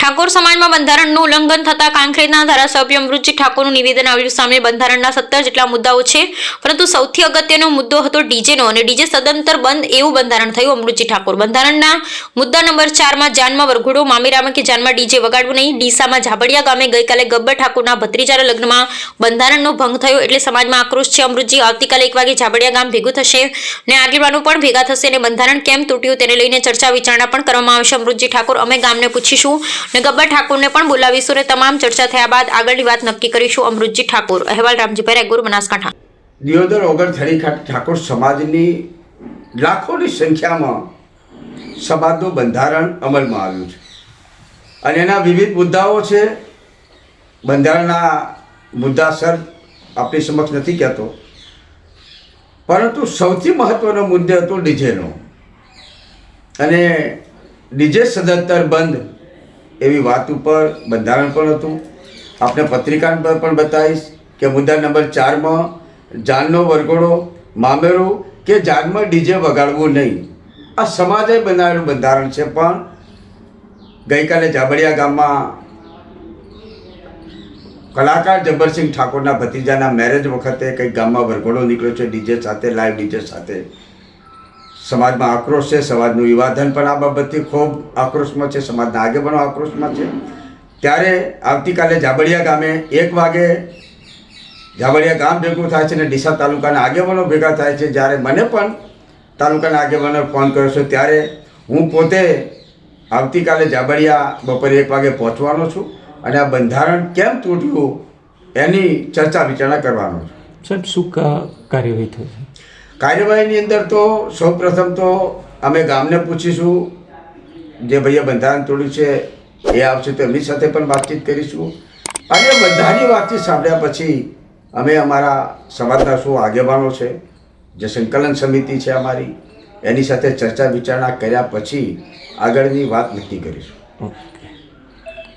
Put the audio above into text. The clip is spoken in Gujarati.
ઠાકોર સમાજમાં બંધારણનું ઉલ્લંઘન થતા કાંકરેજના ધારાસભ્ય અમૃતજી ઠાકોરનું નિવેદન આવ્યું. સામે બંધારણના સત્તર જેટલા મુદ્દાઓ છે, પરંતુ સૌથી અગત્યનો મુદ્દો હતો ડીજેનો અને ડીજે સદંતર બંધ એવું બંધારણ થયું અમૃતજી ઠાકોર. બંધારણના મુદ્દા નંબર ચારમાં જાનમાં વરઘોડો, મામીરામાં કે જાનમાં ડીજે વગાડવું નહીં. ડીસામાં ઝાબડિયા ગામે ગઈકાલે ગબ્બર ઠાકોરના ભત્રીજાના લગ્નમાં બંધારણનો ભંગ થયો એટલે સમાજમાં આક્રોશ છે અમૃતજી. આવતીકાલે એક વાગે ઝાબડિયા ગામ ભેગું થશે ને આગેવાનો પણ ભેગા થશે અને બંધારણ કેમ તૂટ્યું તેને લઈને ચર્ચા વિચારણા પણ કરવામાં આવશે. અમૃતજી ઠાકોર, અમે ગામને પૂછીશું. ને ગબ્બર ઠાકોરને પણ બોલાવીશું. અને તમામ ચર્ચા થયા બાદ આગળની વાત નક્કી કરીશું અમૃતજી ઠાકોર. અહેવાલ રામજીભાઈ રેગુર બનાસકાંઠા. દિયોદર, ઓગણ થરી ઠાકોર સમાજની લાખોની સંખ્યામાં સમાજનું બંધારણ અમલમાં આવ્યું છે. અને એના વિવિધ મુદ્દાઓ છે. બંધારણના મુદ્દાસર આપણી સમક્ષ નથી કહેતો. પરંતુ સૌથી મહત્ત્વનો મુદ્દો હતો ડીજેનો. અને ડીજે સદંતર બંધ એવી વાત ઉપર બંધારણ પણ હતું. આપણે પત્રિકા પર પણ બતાવીશ કે મુદ્દા નંબર ચારમાં, જાનનો વરઘોડો, મામેરું કે જાનમાં ડીજે વગાડવું નહીં. આ સમાજે બનાવેલું બંધારણ છે પણ ગઈકાલે જાબડિયા ગામમાં કલાકાર જબ્બરસિંહ ઠાકોરના ભત્રીજાના મેરેજ વખતે કંઈક ગામમાં વરઘોડો નીકળ્યો છે, ડીજે સાથે લાઈવ ડીજે સાથે. સમાજમાં આક્રોશ છે, સમાજનું વિવાદન પણ આ બાબતથી ખૂબ આક્રોશમાં છે, સમાજના આગેવાનો આક્રોશમાં છે. ત્યારે આવતીકાલે જાબડિયા ગામે એક વાગે જાબડિયા ગામ ભેગું થાય છે અને ડીસા તાલુકાના આગેવાનો ભેગા થાય છે. જ્યારે મને પણ તાલુકાના આગેવાનો ફોન કર્યો છે, ત્યારે હું પોતે આવતીકાલે જાબડિયા બપોરે એક વાગે પહોંચવાનો છું અને આ બંધારણ કેમ તૂટ્યું એની ચર્ચા વિચારણા કરવાનો છું. સાહેબ, શું કાર્યવાહી થશે? કાર્યવાહીની અંદર તો સૌ પ્રથમ તો અમે ગામને પૂછીશું, જે ભાઈએ બંધારણ તોડ્યું છે, એ આવશે તો એમની સાથે પણ વાતચીત કરીશું. અને બધાની વાતચીત સાંભળ્યા પછી અમે અમારા સમાજના શું આગેવાનો છે, જે સંકલન સમિતિ છે અમારી, એની સાથે ચર્ચા વિચારણા કર્યા પછી આગળની વાત નક્કી કરીશું. ઓકે.